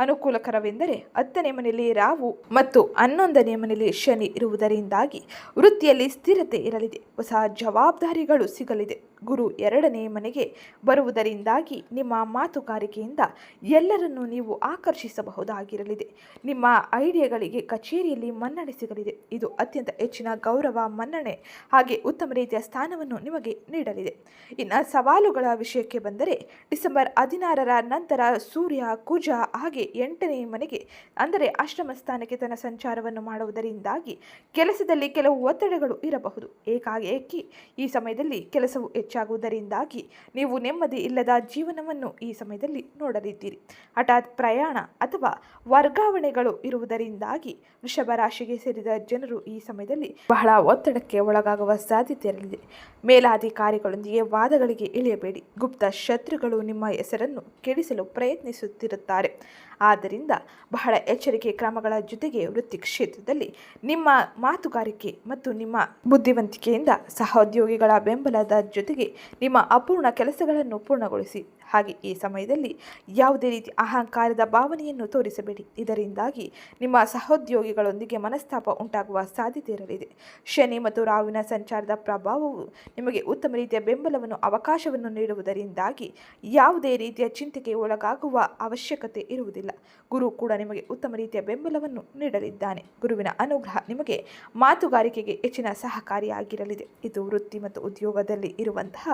ಅನುಕೂಲಕರವೆಂದರೆ ಹತ್ತನೇ ಮನೆಯಲ್ಲಿ ರಾವು ಮತ್ತು ಹನ್ನೊಂದನೇ ಮನೆಯಲ್ಲಿ ಶನಿ ಇರುವುದರಿಂದಾಗಿ ವೃತ್ತಿಯಲ್ಲಿ ಸ್ಥಿರತೆ ಇರಲಿದೆ. ಹೊಸ ಜವಾಬ್ದಾರಿಗಳು ಸಿಗಲಿದೆ. ಗುರು ಎರಡನೇ ಮನೆಗೆ ಬರುವುದರಿಂದಾಗಿ ನಿಮ್ಮ ಮಾತುಗಾರಿಕೆಯಿಂದ ಎಲ್ಲರನ್ನೂ ನೀವು ಆಕರ್ಷಿಸಬಹುದಾಗಿರಲಿದೆ. ನಿಮ್ಮ ಐಡಿಯಾಗಳಿಗೆ ಕಚೇರಿಯಲ್ಲಿ ಮನ್ನಣೆ ಸಿಗಲಿದೆ. ಇದು ಅತ್ಯಂತ ಹೆಚ್ಚಿನ ಗೌರವ, ಮನ್ನಣೆ ಹಾಗೆ ಉತ್ತಮ ರೀತಿಯ ಸ್ಥಾನವನ್ನು ನಿಮಗೆ ನೀಡಲಿದೆ. ಇನ್ನು ಸವಾಲುಗಳ ವಿಷಯಕ್ಕೆ ಬಂದರೆ ಡಿಸೆಂಬರ್ ಹದಿನಾರರ ನಂತರ ಸೂರ್ಯ, ಕುಜ ಹಾಗೆ ಎಂಟನೇ ಮನೆಗೆ, ಅಂದರೆ ಅಷ್ಟಮ ಸ್ಥಾನಕ್ಕೆ ತನ್ನ ಸಂಚಾರವನ್ನು ಮಾಡುವುದರಿಂದಾಗಿ ಕೆಲಸದಲ್ಲಿ ಕೆಲವು ಒತ್ತಡಗಳು ಇರಬಹುದು. ಏಕಾಏಕಿ ಈ ಸಮಯದಲ್ಲಿ ಕೆಲಸವು ಹೆಚ್ಚಾಗುವುದರಿಂದಾಗಿ ನೀವು ನೆಮ್ಮದಿ ಇಲ್ಲದ ಜೀವನವನ್ನು ಈ ಸಮಯದಲ್ಲಿ ನೋಡಲಿದ್ದೀರಿ. ಹಠಾತ್ ಪ್ರಯಾಣ ಅಥವಾ ವರ್ಗಾವಣೆಗಳು ಇರುವುದರಿಂದಾಗಿ ವೃಷಭ ರಾಶಿಗೆ ಸೇರಿದ ಜನರು ಈ ಸಮಯದಲ್ಲಿ ಬಹಳ ಒತ್ತಡಕ್ಕೆ ಒಳಗಾಗುವ ಸಾಧ್ಯತೆ ಇರಲಿದೆ ಮೇಲಾಧಿಕಾರಿಗಳೊಂದಿಗೆ ವಾದಗಳಿಗೆ ಇಳಿಯಬೇಡಿ. ಗುಪ್ತ ಶತ್ರುಗಳು ನಿಮ್ಮ ಹೆಸರನ್ನು ಕೆಡಿಸಲು ಪ್ರಯತ್ನಿಸುತ್ತಿರುತ್ತಾರೆ. ಆದ್ದರಿಂದ ಬಹಳ ಎಚ್ಚರಿಕೆ ಕ್ರಮಗಳ ಜೊತೆಗೆ ವೃತ್ತಿ ಕ್ಷೇತ್ರದಲ್ಲಿ ನಿಮ್ಮ ಮಾತುಗಾರಿಕೆ ಮತ್ತು ನಿಮ್ಮ ಬುದ್ಧಿವಂತಿಕೆಯಿಂದ ಸಹೋದ್ಯೋಗಿಗಳ ಬೆಂಬಲದ ಜೊತೆಗೆ ನಿಮ್ಮ ಅಪೂರ್ಣ ಕೆಲಸಗಳನ್ನು ಪೂರ್ಣಗೊಳಿಸಿ ಹಾಗೆ ಈ ಸಮಯದಲ್ಲಿ ಯಾವುದೇ ರೀತಿ ಅಹಂಕಾರದ ಭಾವನೆಯನ್ನು ತೋರಿಸಬೇಡಿ. ಇದರಿಂದಾಗಿ ನಿಮ್ಮ ಸಹೋದ್ಯೋಗಿಗಳೊಂದಿಗೆ ಮನಸ್ತಾಪ ಉಂಟಾಗುವ ಸಾಧ್ಯತೆ ಇರಲಿದೆ. ಶನಿ ಮತ್ತು ರಾವಿನ ಸಂಚಾರದ ಪ್ರಭಾವವು ನಿಮಗೆ ಉತ್ತಮ ರೀತಿಯ ಬೆಂಬಲವನ್ನು, ಅವಕಾಶವನ್ನು ನೀಡುವುದರಿಂದಾಗಿ ಯಾವುದೇ ರೀತಿಯ ಚಿಂತೆಗೆ ಒಳಗಾಗುವ ಅವಶ್ಯಕತೆ ಇರುವುದಿಲ್ಲ. ಗುರು ಕೂಡ ನಿಮಗೆ ಉತ್ತಮ ರೀತಿಯ ಬೆಂಬಲವನ್ನು ನೀಡಲಿದ್ದಾನೆ. ಗುರುವಿನ ಅನುಗ್ರಹ ನಿಮಗೆ ಮಾತುಗಾರಿಕೆಗೆ ಹೆಚ್ಚಿನ ಸಹಕಾರಿಯಾಗಿರಲಿದೆ. ಇದು ವೃತ್ತಿ ಮತ್ತು ಉದ್ಯೋಗದಲ್ಲಿ ಇರುವಂತಹ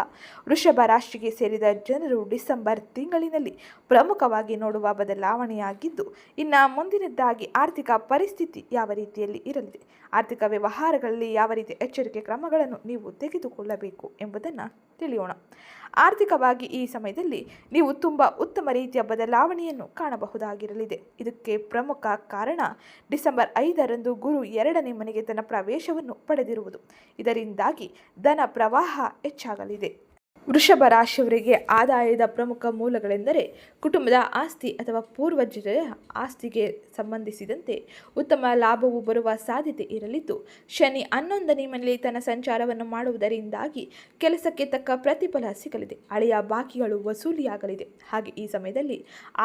ವೃಷಭ ರಾಶಿಗೆ ಸೇರಿದ ಜನರು ಡಿಸೆಂಬರ್ ತಿಂಗಳಿನಲ್ಲಿ ಪ್ರಮುಖವಾಗಿ ನೋಡುವ ಬದಲಾವಣೆಯಾಗಿದ್ದು, ಇನ್ನು ಮುಂದಿನದ್ದಾಗಿ ಆರ್ಥಿಕ ಪರಿಸ್ಥಿತಿ ಯಾವ ರೀತಿಯಲ್ಲಿ ಇರಲಿದೆ, ಆರ್ಥಿಕ ವ್ಯವಹಾರಗಳಲ್ಲಿ ಯಾವ ರೀತಿ ಎಚ್ಚರಿಕೆ ಕ್ರಮಗಳನ್ನು ನೀವು ತೆಗೆದುಕೊಳ್ಳಬೇಕು ಎಂಬುದನ್ನು ತಿಳಿಯೋಣ. ಆರ್ಥಿಕವಾಗಿ ಈ ಸಮಯದಲ್ಲಿ ನೀವು ತುಂಬ ಉತ್ತಮ ರೀತಿಯ ಬದಲಾವಣೆಯನ್ನು ಕಾಣಬಹುದಾಗಿರಲಿದೆ. ಇದಕ್ಕೆ ಪ್ರಮುಖ ಕಾರಣ ಡಿಸೆಂಬರ್ ಐದರಂದು ಗುರು ಎರಡನೇ ಮನೆಗೆ ತನ್ನ ಪ್ರವೇಶವನ್ನು ಪಡೆದಿರುವುದು. ಇದರಿಂದಾಗಿ ಧನ ಪ್ರವಾಹ ಹೆಚ್ಚಾಗಲಿದೆ. ವೃಷಭ ರಾಶಿಯವರಿಗೆ ಆದಾಯದ ಪ್ರಮುಖ ಮೂಲಗಳೆಂದರೆ ಕುಟುಂಬದ ಆಸ್ತಿ ಅಥವಾ ಪೂರ್ವಜರ ಆಸ್ತಿಗೆ ಸಂಬಂಧಿಸಿದಂತೆ ಉತ್ತಮ ಲಾಭವು ಬರುವ ಸಾಧ್ಯತೆ ಇರಲಿದ್ದು, ಶನಿ ಹನ್ನೊಂದನೇ ಮನೆಯಲ್ಲಿ ತನ್ನ ಸಂಚಾರವನ್ನು ಮಾಡುವುದರಿಂದಾಗಿ ಕೆಲಸಕ್ಕೆ ತಕ್ಕ ಪ್ರತಿಫಲ ಸಿಗಲಿದೆ. ಹಳೆಯ ಬಾಕಿಗಳು ವಸೂಲಿಯಾಗಲಿದೆ. ಹಾಗೆ ಈ ಸಮಯದಲ್ಲಿ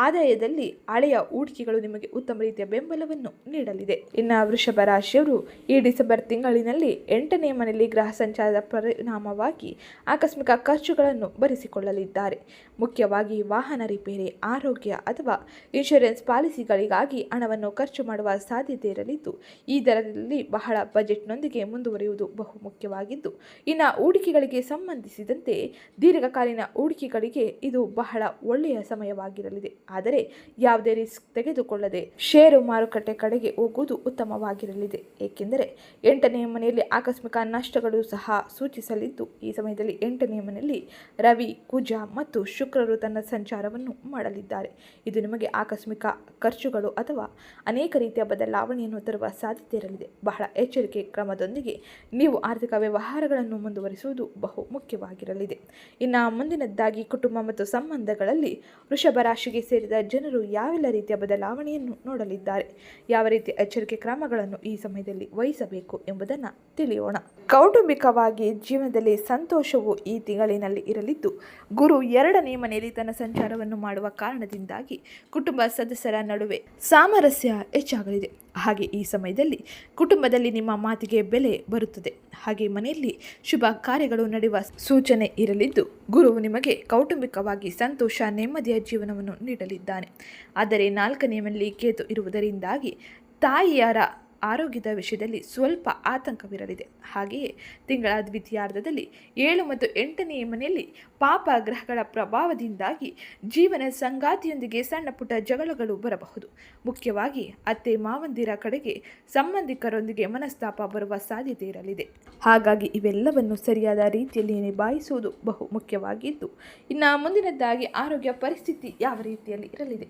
ಆದಾಯದಲ್ಲಿ ಹಳೆಯ ಹೂಡಿಕೆಗಳು ನಿಮಗೆ ಉತ್ತಮ ರೀತಿಯ ಬೆಂಬಲವನ್ನು ನೀಡಲಿದೆ. ಇನ್ನು ವೃಷಭ ರಾಶಿಯವರು ಈ ಡಿಸೆಂಬರ್ ತಿಂಗಳಿನಲ್ಲಿ ಎಂಟನೇ ಮನೆಯಲ್ಲಿ ಗ್ರಹ ಸಂಚಾರದ ಪರಿಣಾಮವಾಗಿ ಆಕಸ್ಮಿಕ ಖರ್ಚು ಖರ್ಚುಗಳನ್ನು ಭರಿಸಿಕೊಳ್ಳಲಿದ್ದಾರೆ ಮುಖ್ಯವಾಗಿ ವಾಹನ ರಿಪೇರಿ, ಆರೋಗ್ಯ ಅಥವಾ ಇನ್ಶೂರೆನ್ಸ್ ಪಾಲಿಸಿಗಳಿಗಾಗಿ ಹಣವನ್ನು ಖರ್ಚು ಮಾಡುವ ಸಾಧ್ಯತೆ ಇರಲಿದ್ದು, ಈ ದರದಲ್ಲಿ ಬಹಳ ಬಜೆಟ್ನೊಂದಿಗೆ ಮುಂದುವರಿಯುವುದು ಬಹು ಮುಖ್ಯವಾಗಿದ್ದು, ಇನ್ನು ಹೂಡಿಕೆಗಳಿಗೆ ಸಂಬಂಧಿಸಿದಂತೆ ದೀರ್ಘಕಾಲೀನ ಹೂಡಿಕೆಗಳಿಗೆ ಇದು ಬಹಳ ಒಳ್ಳೆಯ ಸಮಯವಾಗಿರಲಿದೆ. ಆದರೆ ಯಾವುದೇ ರಿಸ್ಕ್ ತೆಗೆದುಕೊಳ್ಳದೆ ಷೇರು ಮಾರುಕಟ್ಟೆ ಕಡೆಗೆ ಹೋಗುವುದು ಉತ್ತಮವಾಗಿರಲಿದೆ. ಏಕೆಂದರೆ ಎಂಟನೇ ಮನೆಯಲ್ಲಿ ಆಕಸ್ಮಿಕ ನಷ್ಟಗಳು ಸಹ ಸೂಚಿಸಲಿದ್ದು, ಈ ಸಮಯದಲ್ಲಿ ಎಂಟನೇ ಮನೆಯಲ್ಲಿ ರವಿ, ಕುಜ ಮತ್ತು ಶುಕ್ರರು ತನ್ನ ಸಂಚಾರವನ್ನು ಮಾಡಲಿದ್ದಾರೆ. ಇದು ನಿಮಗೆ ಆಕಸ್ಮಿಕ ಖರ್ಚುಗಳು ಅಥವಾ ಅನೇಕ ರೀತಿಯ ಬದಲಾವಣೆಯನ್ನು ತರುವ ಸಾಧ್ಯತೆ ಇರಲಿದೆ. ಬಹಳ ಎಚ್ಚರಿಕೆ ಕ್ರಮದೊಂದಿಗೆ ನೀವು ಆರ್ಥಿಕ ವ್ಯವಹಾರಗಳನ್ನು ಮುಂದುವರಿಸುವುದು ಬಹು ಮುಖ್ಯವಾಗಿರಲಿದೆ. ಇನ್ನು ಮುಂದಿನದ್ದಾಗಿ ಕುಟುಂಬ ಮತ್ತು ಸಂಬಂಧಗಳಲ್ಲಿ ವೃಷಭ ರಾಶಿಗೆ ಸೇರಿದ ಜನರು ಯಾವೆಲ್ಲ ರೀತಿಯ ಬದಲಾವಣೆಯನ್ನು ನೋಡಲಿದ್ದಾರೆ? ಯಾವ ರೀತಿಯ ಎಚ್ಚರಿಕೆ ಕ್ರಮಗಳನ್ನು ಈ ಸಮಯದಲ್ಲಿ ವಹಿಸಬೇಕು ಎಂಬುದನ್ನು ತಿಳಿಯೋಣ. ಕೌಟುಂಬಿಕವಾಗಿ ಜೀವನದಲ್ಲಿ ಸಂತೋಷವು ಈ ತಿಂಗಳಿನಲ್ಲಿ ಇರಲಿದ್ದು. ಗುರು ಎರಡನೇ ಮನೆಯಲ್ಲಿ ತನ್ನ ಸಂಚಾರವನ್ನು ಮಾಡುವ ಕಾರಣದಿಂದಾಗಿ ಕುಟುಂಬ ಸದಸ್ಯರ ನಡುವೆ ಸಾಮರಸ್ಯ ಹೆಚ್ಚಾಗಲಿದೆ. ಹಾಗೆ ಈ ಸಮಯದಲ್ಲಿ ಕುಟುಂಬದಲ್ಲಿ ನಿಮ್ಮ ಮಾತಿಗೆ ಬೆಲೆ ಬರುತ್ತದೆ. ಹಾಗೆ ಮನೆಯಲ್ಲಿ ಶುಭ ಕಾರ್ಯಗಳು ನಡೆಯುವ ಸೂಚನೆ ಇರಲಿದ್ದು, ಗುರು ನಿಮಗೆ ಕೌಟುಂಬಿಕವಾಗಿ ಸಂತೋಷ, ನೆಮ್ಮದಿಯ ಜೀವನವನ್ನು ನೀಡಲಿದ್ದಾನೆ. ಆದರೆ ನಾಲ್ಕನೇ ಮನೆಯಲ್ಲಿ ಕೇತು ಇರುವುದರಿಂದಾಗಿ ತಾಯಿಯರ ಆರೋಗ್ಯದ ವಿಷಯದಲ್ಲಿ ಸ್ವಲ್ಪ ಆತಂಕವಿರಲಿದೆ. ಹಾಗೆಯೇ ತಿಂಗಳ ದ್ವಿತೀಯಾರ್ಧದಲ್ಲಿ ಏಳು ಮತ್ತು ಎಂಟನೆಯ ಮನೆಯಲ್ಲಿ ಪಾಪ ಗ್ರಹಗಳ ಪ್ರಭಾವದಿಂದಾಗಿ ಜೀವನ ಸಂಗಾತಿಯೊಂದಿಗೆ ಸಣ್ಣ ಪುಟ್ಟ ಜಗಳಗಳು ಬರಬಹುದು. ಮುಖ್ಯವಾಗಿ ಅತ್ತೆ ಮಾವಂದಿರ ಕಡೆಗೆ ಸಂಬಂಧಿಕರೊಂದಿಗೆ ಮನಸ್ತಾಪ ಬರುವ ಸಾಧ್ಯತೆ ಇರಲಿದೆ. ಹಾಗಾಗಿ ಇವೆಲ್ಲವನ್ನು ಸರಿಯಾದ ರೀತಿಯಲ್ಲಿ ನಿಭಾಯಿಸುವುದು ಬಹು ಮುಖ್ಯವಾಗಿದ್ದು, ಇನ್ನು ಮುಂದಿನದ್ದಾಗಿ ಆರೋಗ್ಯ ಪರಿಸ್ಥಿತಿ ಯಾವ ರೀತಿಯಲ್ಲಿ ಇರಲಿದೆ?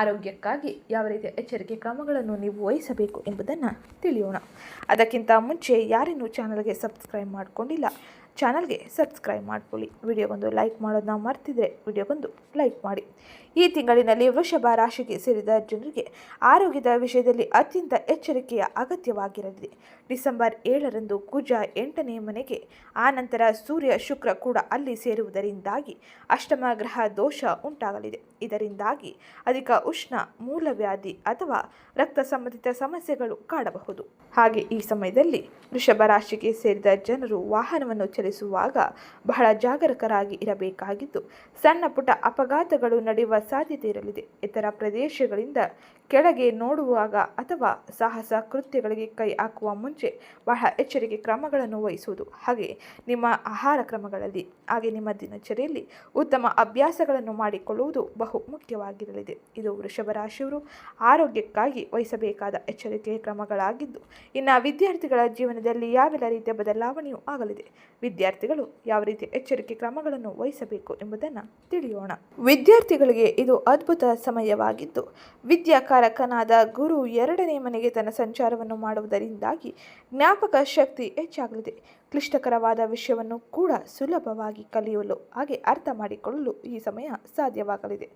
ಆರೋಗ್ಯಕ್ಕಾಗಿ ಯಾವ ರೀತಿಯ ಎಚ್ಚರಿಕೆ ಕ್ರಮಗಳನ್ನು ನೀವು ವಹಿಸಬೇಕು ಎಂಬುದನ್ನು ತಿಳಿಯೋಣ. ಅದಕ್ಕಿಂತ ಮುಂಚೆ ಯಾರೇನು ಚಾನಲ್ಗೆ ಸಬ್ಸ್ಕ್ರೈಬ್ ಮಾಡಿಕೊಂಡಿಲ್ಲ. ಚಾನಲ್ಗೆ ಸಬ್ಸ್ಕ್ರೈಬ್ ಮಾಡ್ಕೊಳ್ಳಿ. ವಿಡಿಯೋಗೊಂದು ಲೈಕ್ ಮಾಡೋದನ್ನ ಮರ್ತಿದ್ರೆ ವಿಡಿಯೋಗೊಂದು ಲೈಕ್ ಮಾಡಿ. ಈ ತಿಂಗಳಿನಲ್ಲಿ ವೃಷಭ ರಾಶಿಗೆ ಸೇರಿದ ಜನರಿಗೆ ಆರೋಗ್ಯದ ವಿಷಯದಲ್ಲಿ ಅತ್ಯಂತ ಎಚ್ಚರಿಕೆಯ ಅಗತ್ಯವಾಗಿರಲಿದೆ ಡಿಸೆಂಬರ್ ಏಳರಂದು ಕುಜ ಎಂಟನೇ ಮನೆಗೆ ಆನಂತರ ಸೂರ್ಯ ಶುಕ್ರ ಕೂಡ ಅಲ್ಲಿ ಸೇರುವುದರಿಂದಾಗಿ ಅಷ್ಟಮ ಗ್ರಹ ದೋಷ ಉಂಟಾಗಲಿದೆ. ಇದರಿಂದಾಗಿ ಅಧಿಕ ಉಷ್ಣ, ಮೂಲವ್ಯಾಧಿ ಅಥವಾ ರಕ್ತ ಸಂಬಂಧಿತ ಸಮಸ್ಯೆಗಳು ಕಾಡಬಹುದು. ಹಾಗೆ ಈ ಸಮಯದಲ್ಲಿ ವೃಷಭ ರಾಶಿಗೆ ಸೇರಿದ ಜನರು ವಾಹನವನ್ನು ಚಲಿಸುವಾಗ ಬಹಳ ಜಾಗರೂಕರಾಗಿ ಇರಬೇಕಾಗಿದ್ದು, ಸಣ್ಣ ಪುಟ್ಟ ಅಪಘಾತಗಳು ನಡೆಯುವ ಸಾಧ್ಯತೆ ಇರಲಿದೆ. ಇತರ ಪ್ರದೇಶಗಳಿಂದ ಕೆಳಗೆ ನೋಡುವಾಗ ಅಥವಾ ಸಾಹಸ ಕೃತ್ಯಗಳಿಗೆ ಕೈ ಹಾಕುವ ಮುಂಚೆ ಬಹಳ ಎಚ್ಚರಿಕೆ ಕ್ರಮಗಳನ್ನು ವಹಿಸುವುದು. ಹಾಗೆ ನಿಮ್ಮ ಆಹಾರ ಕ್ರಮಗಳಲ್ಲಿ, ಹಾಗೆ ನಿಮ್ಮ ದಿನಚರಿಯಲ್ಲಿ ಉತ್ತಮ ಅಭ್ಯಾಸಗಳನ್ನು ಮಾಡಿಕೊಳ್ಳುವುದು ಬಹು ಮುಖ್ಯವಾಗಿರಲಿದೆ. ಇದು ವೃಷಭ ರಾಶಿಯವರು ಆರೋಗ್ಯಕ್ಕಾಗಿ ವಹಿಸಬೇಕಾದ ಎಚ್ಚರಿಕೆ ಕ್ರಮಗಳಾಗಿದ್ದು, ಇನ್ನು ವಿದ್ಯಾರ್ಥಿಗಳ ಜೀವನದಲ್ಲಿ ಯಾವೆಲ್ಲ ರೀತಿಯ ಬದಲಾವಣೆಯೂ ಆಗಲಿದೆ. ವಿದ್ಯಾರ್ಥಿಗಳು ಯಾವ ರೀತಿಯ ಎಚ್ಚರಿಕೆ ಕ್ರಮಗಳನ್ನು ವಹಿಸಬೇಕು ಎಂಬುದನ್ನು ತಿಳಿಯೋಣ. ವಿದ್ಯಾರ್ಥಿಗಳಿಗೆ ಇದು ಅದ್ಭುತ ಸಮಯವಾಗಿದ್ದು ವಿದ್ಯಾಕಾರಕನಾದ ಗುರು ಎರಡನೇ ಮನೆಗೆ ತನ್ನ ಸಂಚಾರವನ್ನು ಮಾಡುವುದರಿಂದಾಗಿ ಜ್ಞಾಪಕ ಶಕ್ತಿ ಹೆಚ್ಚಾಗಲಿದೆ. ಕ್ಲಿಷ್ಟಕರವಾದ ವಿಷಯವನ್ನು ಕೂಡ ಸುಲಭವಾಗಿ ಕಲಿಯಲು, ಹಾಗೆ ಅರ್ಥ ಮಾಡಿಕೊಳ್ಳಲು ಈ ಸಮಯ ಸಾಧ್ಯವಾಗಲಿದೆ.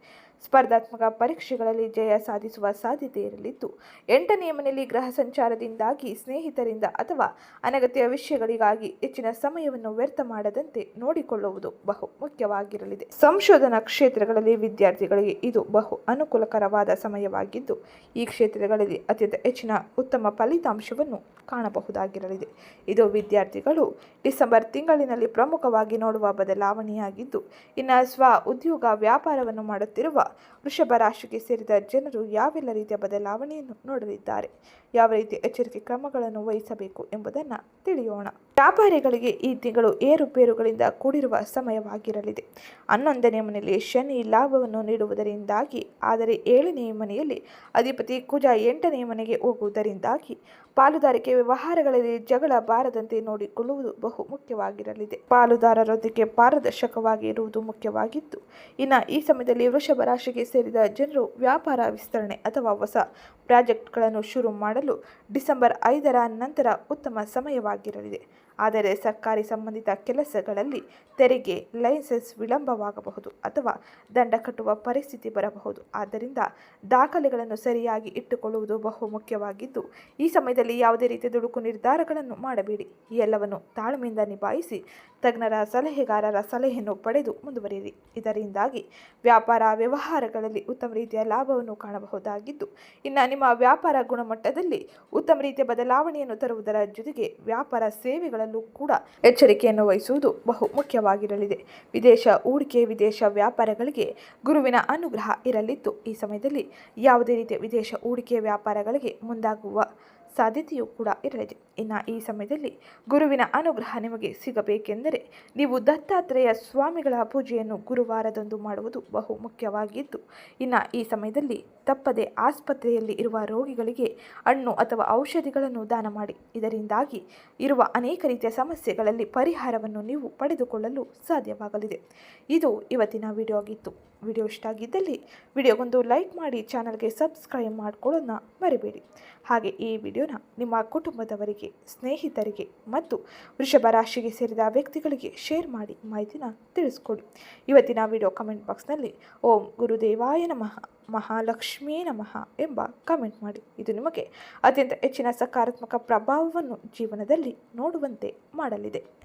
ಸ್ಪರ್ಧಾತ್ಮಕ ಪರೀಕ್ಷೆಗಳಲ್ಲಿ ಜಯ ಸಾಧಿಸುವ ಸಾಧ್ಯತೆ ಇರಲಿದ್ದು, ಎಂಟನೆಯ ಮನೆಯಲ್ಲಿ ಗ್ರಹ ಸಂಚಾರದಿಂದಾಗಿ ಸ್ನೇಹಿತರಿಂದ ಅಥವಾ ಅನಗತ್ಯ ವಿಷಯಗಳಿಗಾಗಿ ಹೆಚ್ಚಿನ ಸಮಯವನ್ನು ವ್ಯರ್ಥ ಮಾಡದಂತೆ ನೋಡಿಕೊಳ್ಳುವುದು ಬಹು ಮುಖ್ಯವಾಗಿರಲಿದೆ. ಸಂಶೋಧನಾ ಕ್ಷೇತ್ರಗಳಲ್ಲಿ ವಿದ್ಯಾರ್ಥಿಗಳಿಗೆ ಇದು ಬಹು ಅನುಕೂಲಕರವಾದ ಸಮಯವಾಗಿದ್ದು, ಈ ಕ್ಷೇತ್ರಗಳಲ್ಲಿ ಅತ್ಯಂತ ಹೆಚ್ಚಿನ ಉತ್ತಮ ಫಲಿತಾಂಶವನ್ನು ಕಾಣಬಹುದಾಗಿರಲಿದೆ ಇದು ವಿದ್ಯಾರ್ಥಿಗಳು ಡಿಸೆಂಬರ್ ತಿಂಗಳಿನಲ್ಲಿ ಪ್ರಮುಖವಾಗಿ ನೋಡುವ ಬದಲಾವಣೆಯಾಗಿದ್ದು ಇನ್ನು ಸ್ವ ಉದ್ಯೋಗ ವ್ಯಾಪಾರವನ್ನು ಮಾಡುತ್ತಿರುವ ವೃಷಭ ರಾಶಿಗೆ ಸೇರಿದ ಜನರು ಯಾವೆಲ್ಲ ರೀತಿಯ ಬದಲಾವಣೆಯನ್ನು ನೋಡಲಿದ್ದಾರೆ? ಯಾವ ರೀತಿಯ ಎಚ್ಚರಿಕೆ ಕ್ರಮಗಳನ್ನು ವಹಿಸಬೇಕು ಎಂಬುದನ್ನು ತಿಳಿಯೋಣ. ವ್ಯಾಪಾರಿಗಳಿಗೆ ಈ ತಿಂಗಳು ಏರುಪೇರುಗಳಿಂದ ಕೂಡಿರುವ ಸಮಯವಾಗಿರಲಿದೆ. ಹನ್ನೊಂದನೇ ಮನೆಯಲ್ಲಿ ಶನಿ ಲಾಭವನ್ನು ನೀಡುವುದರಿಂದಾಗಿ, ಆದರೆ ಏಳನೇ ಮನೆಯಲ್ಲಿ ಅಧಿಪತಿ ಕುಜ ಎಂಟನೇ ಮನೆಗೆ ಹೋಗುವುದರಿಂದಾಗಿ, ಪಾಲುದಾರಿಕೆ ವ್ಯವಹಾರಗಳಲ್ಲಿ ಜಗಳ ಬಾರದಂತೆ ನೋಡಿಕೊಳ್ಳುವುದು ಬಹು ಮುಖ್ಯವಾಗಿರಲಿದೆ. ಪಾಲುದಾರರೊಂದಿಗೆ ಪಾರದರ್ಶಕವಾಗಿ ಇರುವುದು ಮುಖ್ಯವಾಗಿದ್ದು ಇನ್ನು ಈ ಸಮಯದಲ್ಲಿ ವೃಷಭ ರಾಶಿಗೆ ಸೇರಿದ ಜನರು ವ್ಯಾಪಾರ ವಿಸ್ತರಣೆ ಅಥವಾ ಹೊಸ ಪ್ರಾಜೆಕ್ಟ್ಗಳನ್ನು ಶುರು ಮಾಡಲು ಡಿಸೆಂಬರ್ ಐದರ ನಂತರ ಉತ್ತಮ ಸಮಯವಾಗಿರಲಿದೆ. ಆದರೆ ಸರ್ಕಾರಿ ಸಂಬಂಧಿತ ಕೆಲಸಗಳಲ್ಲಿ ತೆರಿಗೆ, ಲೈಸೆನ್ಸ್ ವಿಳಂಬವಾಗಬಹುದು ಅಥವಾ ದಂಡ ಕಟ್ಟುವ ಪರಿಸ್ಥಿತಿ ಬರಬಹುದು. ಆದ್ದರಿಂದ ದಾಖಲೆಗಳನ್ನು ಸರಿಯಾಗಿ ಇಟ್ಟುಕೊಳ್ಳುವುದು ಬಹು ಮುಖ್ಯವಾಗಿದ್ದು, ಈ ಸಮಯದಲ್ಲಿ ಯಾವುದೇ ರೀತಿಯ ದುಡುಕು ನಿರ್ಧಾರಗಳನ್ನು ಮಾಡಬೇಡಿ. ಎಲ್ಲವನ್ನು ತಾಳ್ಮೆಯಿಂದ ನಿಭಾಯಿಸಿ ತಜ್ಞರ ಸಲಹೆಗಾರರ ಸಲಹೆಯನ್ನು ಪಡೆದು ಮುಂದುವರಿಯಿರಿ. ಇದರಿಂದಾಗಿ ವ್ಯಾಪಾರ ವ್ಯವಹಾರಗಳಲ್ಲಿ ಉತ್ತಮ ರೀತಿಯ ಲಾಭವನ್ನು ಕಾಣಬಹುದಾಗಿದ್ದು, ಇನ್ನು ನಿಮ್ಮ ವ್ಯಾಪಾರ ಗುಣಮಟ್ಟದಲ್ಲಿ ಉತ್ತಮ ರೀತಿಯ ಬದಲಾವಣೆಯನ್ನು ತರುವುದರ ಜೊತೆಗೆ ವ್ಯಾಪಾರ ಸೇವೆಗಳ ವಿಚಾರಗಳಲ್ಲೂ ಕೂಡ ಎಚ್ಚರಿಕೆಯನ್ನು ವಹಿಸುವುದು ಬಹು ಮುಖ್ಯವಾಗಿರಲಿದೆ. ವಿದೇಶ ಹೂಡಿಕೆ, ವಿದೇಶ ವ್ಯಾಪಾರಗಳಿಗೆ ಗುರುವಿನ ಅನುಗ್ರಹ ಇರಲಿದ್ದು, ಈ ಸಮಯದಲ್ಲಿ ಯಾವುದೇ ರೀತಿಯ ವಿದೇಶ ಹೂಡಿಕೆ ವ್ಯಾಪಾರಗಳಿಗೆ ಮುಂದಾಗುವ ಸಾಧ್ಯತೆಯೂ ಕೂಡ ಇರಲಿದೆ. ಇನ್ನು ಈ ಸಮಯದಲ್ಲಿ ಗುರುವಿನ ಅನುಗ್ರಹ ನಿಮಗೆ ಸಿಗಬೇಕೆಂದರೆ ನೀವು ದತ್ತಾತ್ರೇಯ ಸ್ವಾಮಿಗಳ ಪೂಜೆಯನ್ನು ಗುರುವಾರದಂದು ಮಾಡುವುದು ಬಹು ಮುಖ್ಯವಾಗಿದ್ದು, ಇನ್ನು ಈ ಸಮಯದಲ್ಲಿ ತಪ್ಪದೆ ಆಸ್ಪತ್ರೆಯಲ್ಲಿ ಇರುವ ರೋಗಿಗಳಿಗೆ ಹಣ್ಣು ಅಥವಾ ಔಷಧಿಗಳನ್ನು ದಾನ ಮಾಡಿ. ಇದರಿಂದಾಗಿ ಇರುವ ಅನೇಕ ರೀತಿಯ ಸಮಸ್ಯೆಗಳಲ್ಲಿ ಪರಿಹಾರವನ್ನು ನೀವು ಪಡೆದುಕೊಳ್ಳಲು ಸಾಧ್ಯವಾಗಲಿದೆ. ಇದು ಇವತ್ತಿನ ವಿಡಿಯೋ ಆಗಿತ್ತು. ವಿಡಿಯೋ ಇಷ್ಟ ಆಗಿದ್ದಲ್ಲಿ ವಿಡಿಯೋಗೊಂದು ಲೈಕ್ ಮಾಡಿ, ಚಾನಲ್ಗೆ ಸಬ್ಸ್ಕ್ರೈಬ್ ಮಾಡಿಕೊಳ್ಳೋದನ್ನ ಮರಿಬೇಡಿ. ಹಾಗೆ ಈ ವಿಡಿಯೋನ ನಿಮ್ಮ ಕುಟುಂಬದವರಿಗೆ, ಸ್ನೇಹಿತರಿಗೆ ಮತ್ತು ವೃಷಭ ರಾಶಿಗೆ ಸೇರಿದ ವ್ಯಕ್ತಿಗಳಿಗೆ ಶೇರ್ ಮಾಡಿ ಮಾಹಿತಿನ ತಿಳಿಸ್ಕೊಡಿ. ಇವತ್ತಿನ ವಿಡಿಯೋ ಕಮೆಂಟ್ ಬಾಕ್ಸ್ನಲ್ಲಿ ಓಂ ಗುರುದೇವಾಯ ನಮಃ, ಮಹಾಲಕ್ಷ್ಮೀ ನಮಃ ಎಂಬ ಕಮೆಂಟ್ ಮಾಡಿ. ಇದು ನಿಮಗೆ ಅತ್ಯಂತ ಹೆಚ್ಚಿನ ಸಕಾರಾತ್ಮಕ ಪ್ರಭಾವವನ್ನು ಜೀವನದಲ್ಲಿ ನೋಡುವಂತೆ ಮಾಡಲಿದೆ.